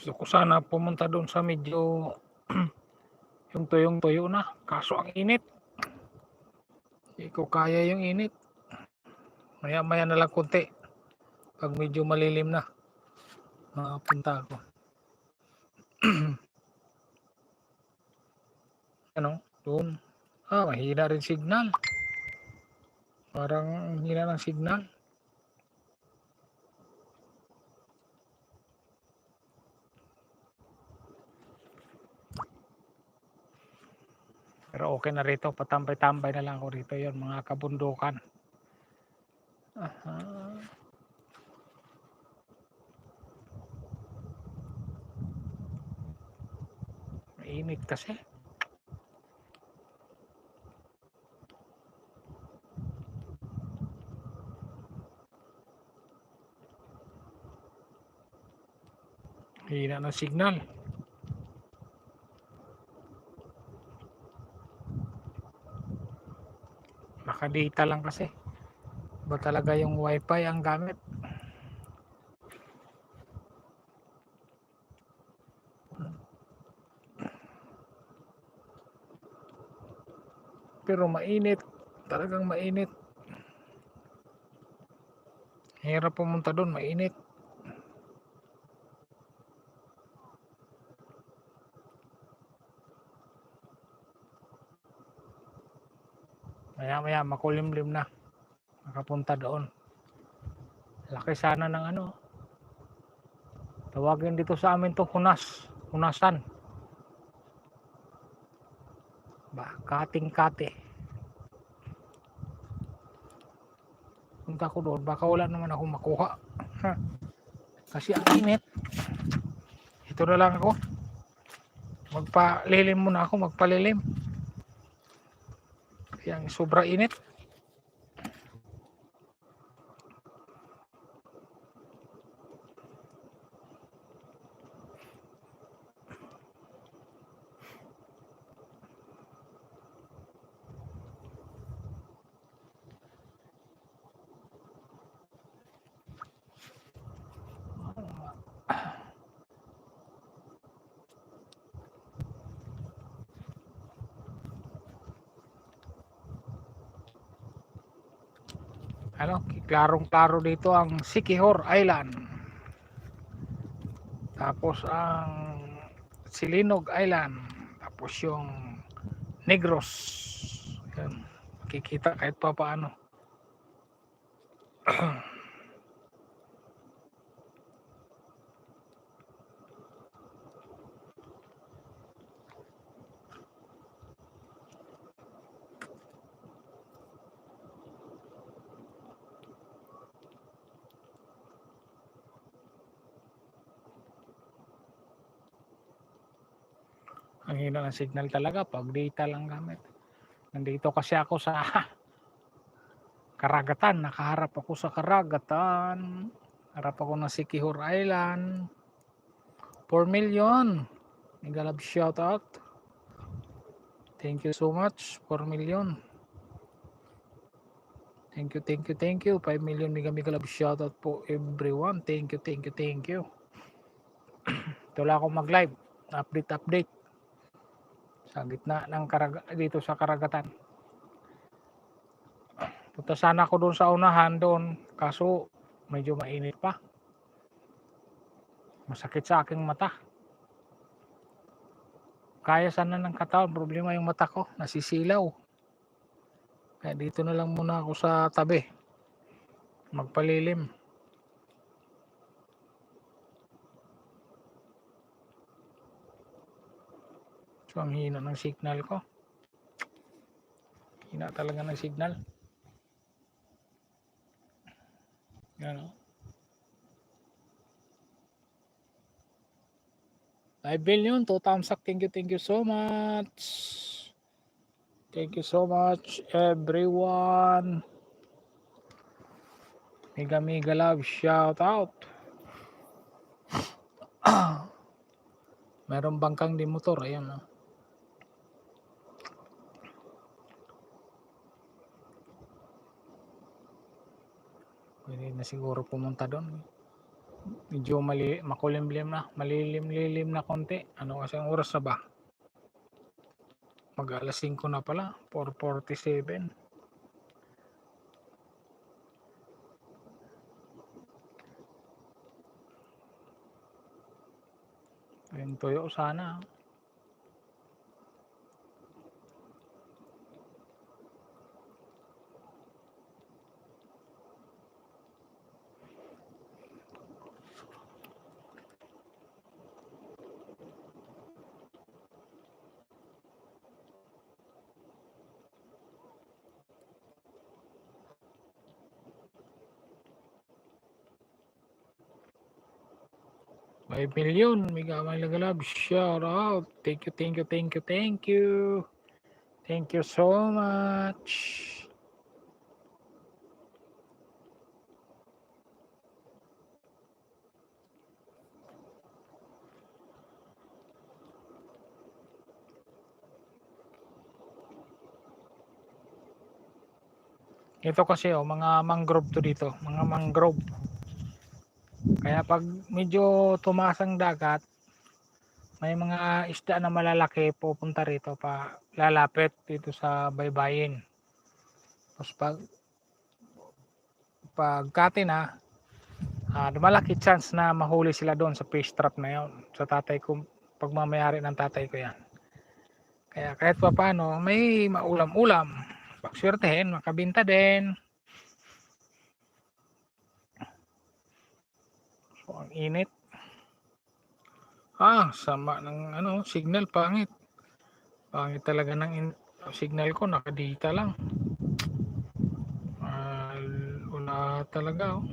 Gusto ko sana pumunta doon sa medyo yung tuyong-tuyo na. Kaso ang init. Hindi ko kaya yung init. Maya-maya na lang konti. Pag medyo malilim na. Makapunta ako. ano? Doon. Ah, mahina rin signal. Parang ang hina ng signal. Pero okay na rito. Patambay-tambay na lang ako rito yon mga kabundukan. Aha. Mainit kasi. Hina ng signal. Naka-data lang kasi. Ba talaga yung wifi ang gamit? Pero mainit. Talagang mainit. Hirap pumunta doon, mainit. Maya maya makulimlim na. Nakapunta doon. Laki sana ng ano. Tawagin dito sa amin to hunas. Hunasan. Ba, kating kate. Punta ko doon. Baka wala naman ako makuha. Ha. Kasi ang init. Ito na lang ako. Magpalilim muna ako. Magpalilim. Yang sobra init. Ano, klarong-klaro dito ang Sikihor Island. Tapos ang Silinog Island. Tapos yung Negros. Yan. Kikita kahit pa paano. Ang hina ng signal talaga pag data lang gamit. Nandito kasi ako sa karagatan. Nakaharap ako sa karagatan. Harap ako ng Sikihor Island. 4 million. Megalab shout out. Thank you so much. 4 million. Thank you, thank you, thank you. 5 million mega mega love shout out po everyone. Thank you, thank you, thank you. Ito lang ako mag-live. Update, update sa gitna ng karaga, dito sa karagatan. Punta sana ako doon sa unahan doon kaso medyo mainit pa. Masakit sa aking mata. Kaya sana ng katawan, problema yung mata ko, nasisilaw. Kaya dito na lang muna ako sa tabi. Magpalilim. So, ang hina ng signal ko. Hina talaga ng signal. Yan o. 5 billion, 2 thumbs up. Thank you, thank you so much. Thank you so much, everyone. Mega, mega love. Shout out. Meron bangkang di motor. Ayan o. Pwede na siguro pumunta doon. Medyo mali makulimlim na, malilim-lilim na konti. Ano kasi ang oras na ba? Mag alas 5 na pala, 4:47. Yung tuyo sana. May milyon, Mega May Lagalab, shout out. Thank you, thank you, thank you, thank you. Thank you so much. Ito kasi oh, mga mangrove to dito, mga mangrove. Kaya pag medyo tumaas ang dagat, may mga isda na malalaki pupunta rito pa lalapit dito sa baybayin. Tapos pag pagkati na, ah, malaki chance na mahuli sila doon sa fish trap na yon sa tatay ko pagmamayari ng tatay ko yan. Kaya kahit pa paano may maulam-ulam. Pagswertehin makabinta din so ang init. Ah sama ng ano signal pangit. Pangit talaga ng signal ko nakadita lang. Ah, wala talaga oh.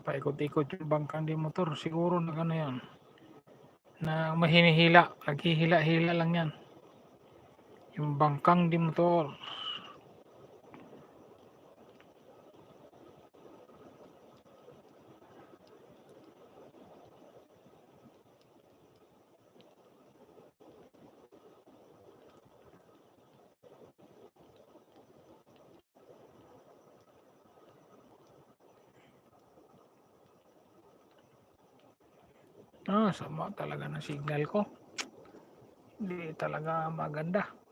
Paikot-ikot yung bangkang di motor. Siguro na ano yan. Na mahinihila. Naghihila-hila lang yan. Yung bangkang di motor. Ah, sama talaga ng signal ko. Hindi talaga maganda.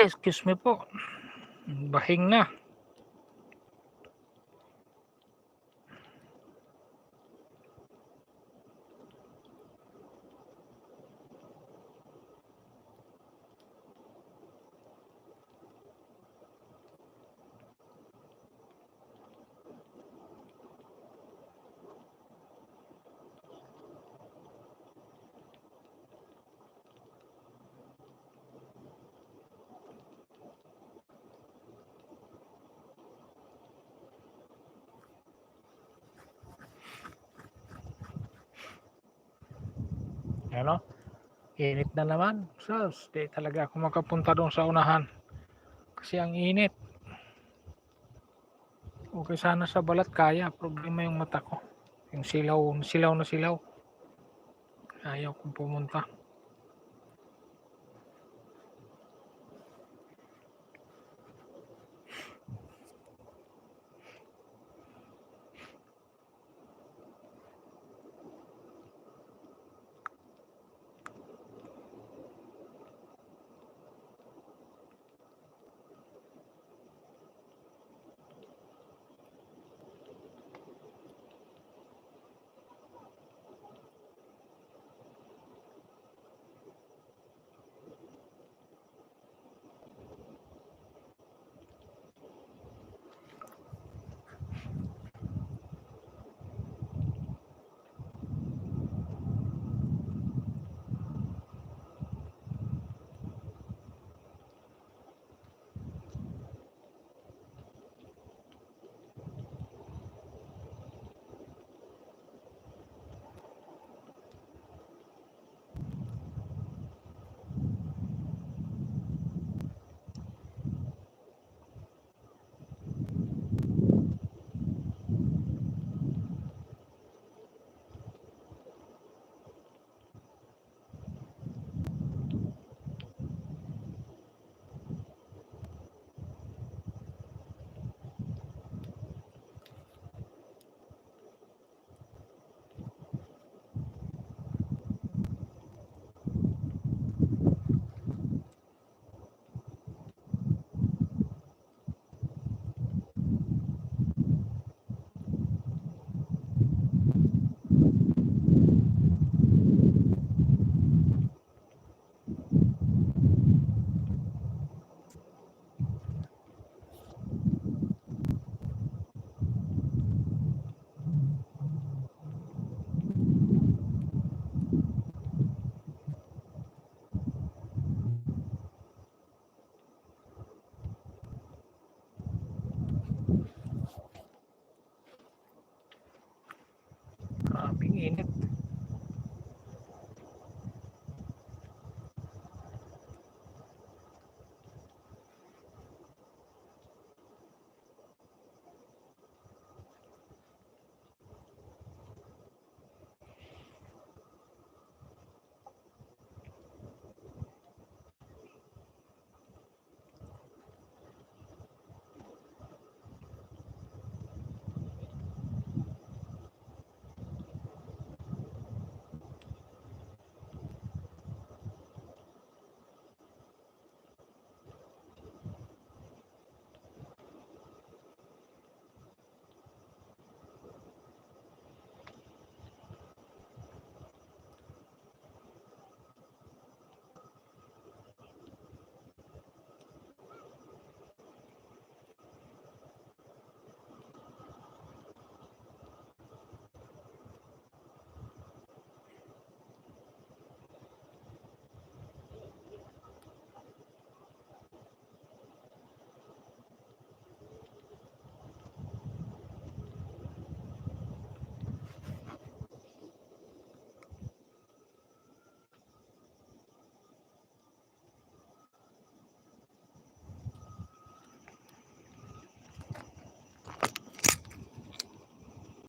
Excuse me po. Bahing na. Ano? Init na naman. Sus, di talaga ako makapunta doon sa unahan. Kasi ang init. Okay sana sa balat kaya. Problema yung mata ko. Yung silaw, silaw na silaw. Ayaw kong pumunta.